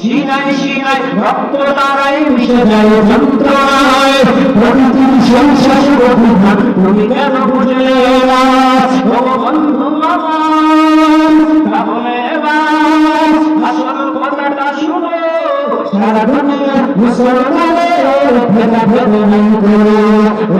শিরায় শিরায় রক্ত তারাই মিশে যায়, যন্ত্রণায় প্রকৃতির সংসার প্রতিভা তুমি কেন বুঝলে না ও বন্ধু তাহলে এবার আসল কথাটা শুনো। সারা দুনিয়া মুসলমানের ভেদা ভেদ নাই করে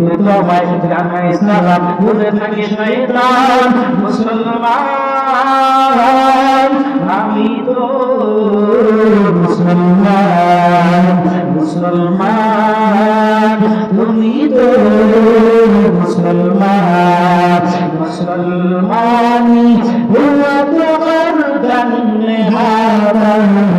ফেরত একটু তোমায় জানাই সালাম দূরে থাকে শয়তান মুসলমান আমি তো মুসলমান মুসলমান তুমি তো মুসলমান মুসলমানি হুয়া তো গর্দন হার